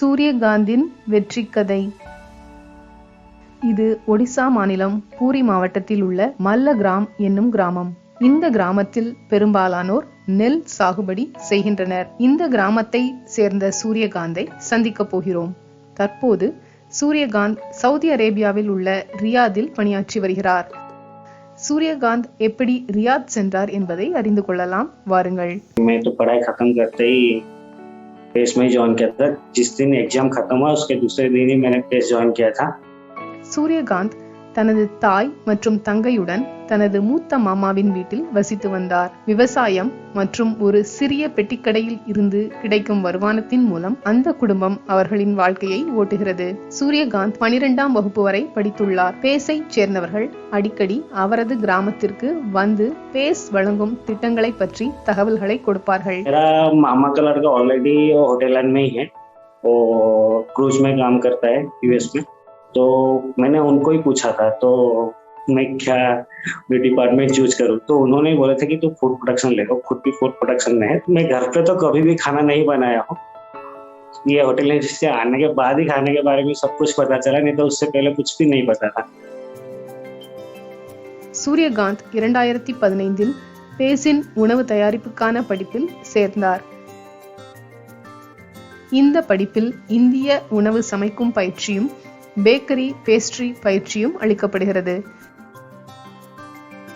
சூரியகாந்தின் வெற்றி கதை இது ஒடிசா மாநிலம் பூரி மாவட்டத்தில் உள்ள மல்ல கிராம் என்னும் கிராமம். இந்த கிராமத்தில் பெரும்பாலானோர் நெல் சாகுபடி செய்கின்றனர். இந்த கிராமத்தை சேர்ந்த சூரியகாந்தை சந்திக்கப் போகிறோம். தற்போது சூரியகாந்த் சவுதி அரேபியாவில் உள்ள ரியாதில் பணியாற்றி வருகிறார். சூரியகாந்த் எப்படி ரியாத் சென்றார் என்பதை அறிந்து கொள்ளலாம். வாருங்கள். प्रेस में ज्वाइन किया था। जिस दिन एग्ज़ाम खत्म हुआ, उसके दूसरे दिन ही मैंने प्रेस ज्वाइन किया था। सूर्यकांत தனது தாய் மற்றும் தங்கையுடன் தனது மூத்த மாமாவின் வீட்டில் வசித்து வந்தார் விவசாயம் மற்றும் ஒரு சிறிய பெட்டிக்கடையில் இருந்து கிடைக்கும் வருமானத்தின் மூலம் அந்த குடும்பம் அவர்களின் வாழ்க்கையை ஓட்டுகிறது சூரியகாந்த் பனிரெண்டாம் வகுப்பு வரை படித்துள்ளார் பேஸை சேர்ந்தவர்கள் அடிக்கடி அவரது கிராமத்திற்கு வந்து பேஸ் வழங்கும் திட்டங்களை பற்றி தகவல்களை கொடுப்பார்கள் मेरा मामा का लड़का ऑलरेडी होटल लाइन में ही है वो क्रूज में काम करता है यूएस में तो मैंने उनको ही पूछा था तो मैं क्या डिपार्टमेंट चूज करूँ तो उन्होंने बोला था कि तू फूड प्रोडक्शन ले लो खुद भी फूड प्रोडक्शन में है तो मैं घर पे तो कभी भी खाना नहीं बनाया हूँ ये होटल से आने के बाद ही खाने के बारे में सब कुछ पता चला नहीं तो उससे पहले कुछ भी नहीं पता था சூரியகாந்த் இரண்டாயிரத்தி பதினைந்தில் பேசின் உணவு தயாரிப்புக்கான படிப்பில் சேர்ந்தார் இந்த படிப்பில் இந்திய உணவு சமைக்கும் பயிற்சியும் பேக்கரி பேஸ்ட்ரி பயிற்சியும் அளிக்கப்படுகிறது.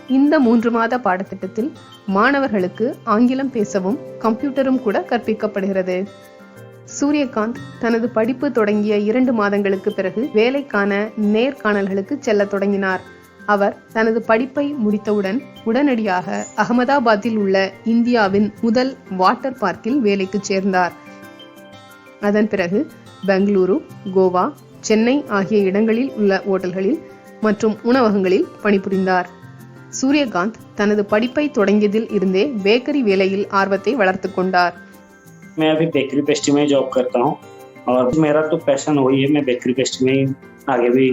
இந்த மூன்று மாத பாடத்திட்டத்தில் மாணவர்களுக்கு ஆங்கிலம் பேசவும் கம்ப்யூட்டரும் கூட கற்பிக்கப்படுகிறது. சூரியகாந்த் தனது படிப்பு தொடங்கிய இரண்டு மாதங்களுக்கு பிறகு வேலைக்கான நேர்காணல்களுக்கு செல்ல தொடங்கினார். அவர் தனது படிப்பை முடித்தவுடன் உடனடியாக அகமதாபாத்தில் உள்ள இந்தியாவின் முதல் வாட்டர் பார்க்கில் வேலைக்கு சேர்ந்தார். அதன் பிறகு பெங்களூரு கோவா சென்னை ஆகிய இடங்களில் உள்ள ஓட்டல்களில் மற்றும் உணவகங்களில் பணிபுரிந்தார் சூரியகாந்த் தனது படிப்பை தொடங்கியதில் இருந்தே பேக்கரி வேலையில் ஆர்வத்தை வளர்த்து கொண்டார் मैं अभी बेकरी पेस्ट्री में जॉब करता हूँ और मेरा तो पैशन वही है मैं बेकरी पेस्ट्री में ही आगे भी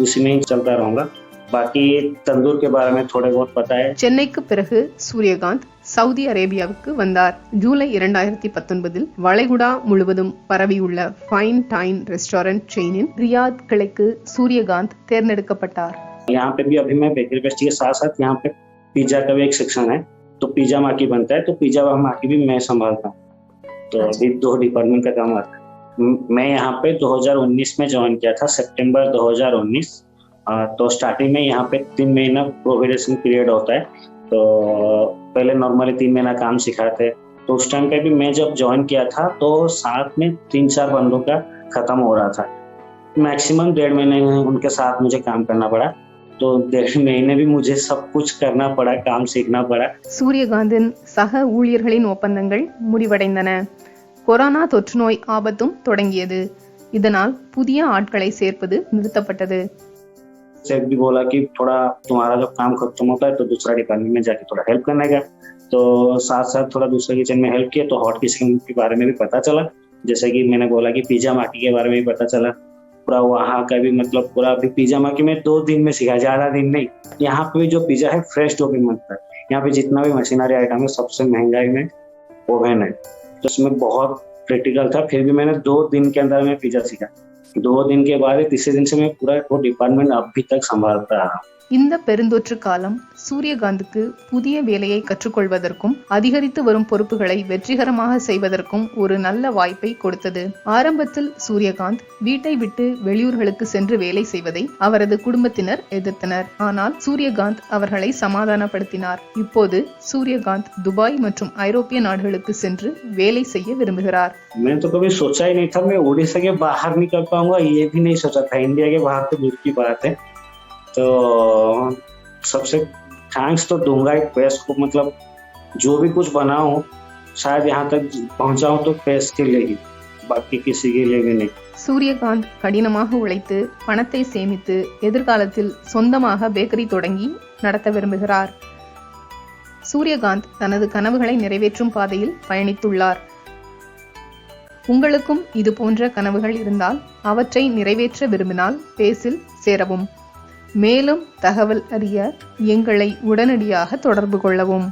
उसी में ही चलता रहूंगा बाकी तंदूर के बारे में थोड़े बहुत पता है சென்னைக்கு பிறகு சூரியகாந்த் சவுதி அரேபியாவுக்கு வந்தார் ஜூலை இரண்டாயிரத்தி பத்தொன்பதில் வளைகுடா முழுவதும் பரவியுள்ள ஃபைன் டைன் ரெஸ்டாரண்ட் செயினின் ரியாத் கிளைக்கு சூரியகாந்த் தேர்ந்தெடுக்கப்பட்டார் यहाँ पे भी अभी मैं बेकरी पेस्ट्री के साथ साथ यहाँ पे पिज्जा का भी एक सेक्शन है तो पिज्जा माकी बनता है तो पिज्जा माकी भी मैं संभालता हूँ तो अभी दो डिपार्टमेंट का काम आता है म- मैं यहाँ पे 2019 में ज्वाइन किया था सितंबर 2019 आ, तो स्टार्टिंग में यहाँ पे तीन महीना प्रोविडेशन पीरियड होता है तो पहले नॉर्मली तीन महीना काम सिखाते तो उस टाइम पे भी मैं जब ज्वाइन किया था तो साथ में तीन चार बंदों का खत्म हो रहा था मैक्सिमम डेढ़ महीने उनके साथ मुझे काम करना पड़ा तो डेढ़ महीने भी मुझे सब कुछ करना पड़ा काम सीखना पड़ा சூரியகாந்தின் சக ஊழியர்களின் ஒப்பந்தங்கள் முடிவடைந்தன கொரோனா தொற்றுநோய் ஆபத்தும் தொடங்கியது இதனால் புதிய ஆட்களை சேர்ப்பது நிறுத்தப்பட்டது से भी बोला कि थोड़ा तुम्हारा जब काम खत्म होता है तो दूसरा डिपार्टमेंट में जाके थोड़ा हेल्प करने का तो साथ साथ थोड़ा दूसरे किचन में हेल्प किया तो हॉट किचन के बारे में भी पता चला। जैसे कि मैंने बोला कि पिज्जा माकी के बारे में भी पता चला। पूरा वहाँ का भी मतलब पूरा अभी पिज्जा माकी में दो दिन में सीखा, ज़्यादा दिन नहीं। यहाँ पे जो पिज्जा है फ्रेश जो भी बनता है, यहाँ पे जितना भी मशीनरी आइटम है, सबसे महँगाई में ओवन है। तो उसमें बहुत क्रिटिकल था, फिर भी मैंने दो दिन के अंदर में पिज्जा सीखा। दो दिन के बाद तीसरे दिन से मैं पूरा वो डिपार्टमेंट अभी तक संभालता रहा இந்த பெருந்தொற்று காலம் சூரியகாந்துக்கு புதிய வேலையை கற்றுக்கொள்வதற்கும் அதிகரித்து வரும் பொறுப்புகளை வெற்றிகரமாக செய்வதற்கும் ஒரு நல்ல வாய்ப்பை கொடுத்தது ஆரம்பத்தில் சூரியகாந்த் வீட்டை விட்டு வெளியூர்களுக்கு சென்று வேலை செய்வதை அவரது குடும்பத்தினர் எதிர்த்தனர் ஆனால் சூரியகாந்த் அவர்களை சமாதானப்படுத்தினார் இப்போது சூரியகாந்த் துபாய் மற்றும் ஐரோப்பிய நாடுகளுக்கு சென்று வேலை செய்ய விரும்புகிறார் मैंने तो कभी सोचा ही नहीं था मैं उड़ीसा के बाहर निकल पाऊंगा ये भी नहीं सोचा था इंडिया के बाहर तो दूर की बात है तो सबसे थैंक्स तो दूंगा एक प्रेस को मतलब जो भी कुछ बनाऊं शायद यहाँ तक पहुंचाऊं तो प्रेस के लिए ही बाकी किसी के लिए भी नहीं சூரியகாந்த் கடினமாக உழைத்து பணத்தை சேமித்து எதிர்காலத்தில் சொந்தமாக பேக்கரி தொடங்கி நடத்த விரும்புகிறார் சூரியகாந்த் தனது கனவுகளை நிறைவேற்றும் பாதையில் பயணித்துள்ளார் உங்களுக்கும் இது போன்ற கனவுகள் இருந்தால் அவற்றை நிறைவேற்ற விரும்பினால் பேசில் சேரவும் மேலும் தகவல் அறிய எங்களை உடனடியாக தொடர்பு கொள்ளவும்.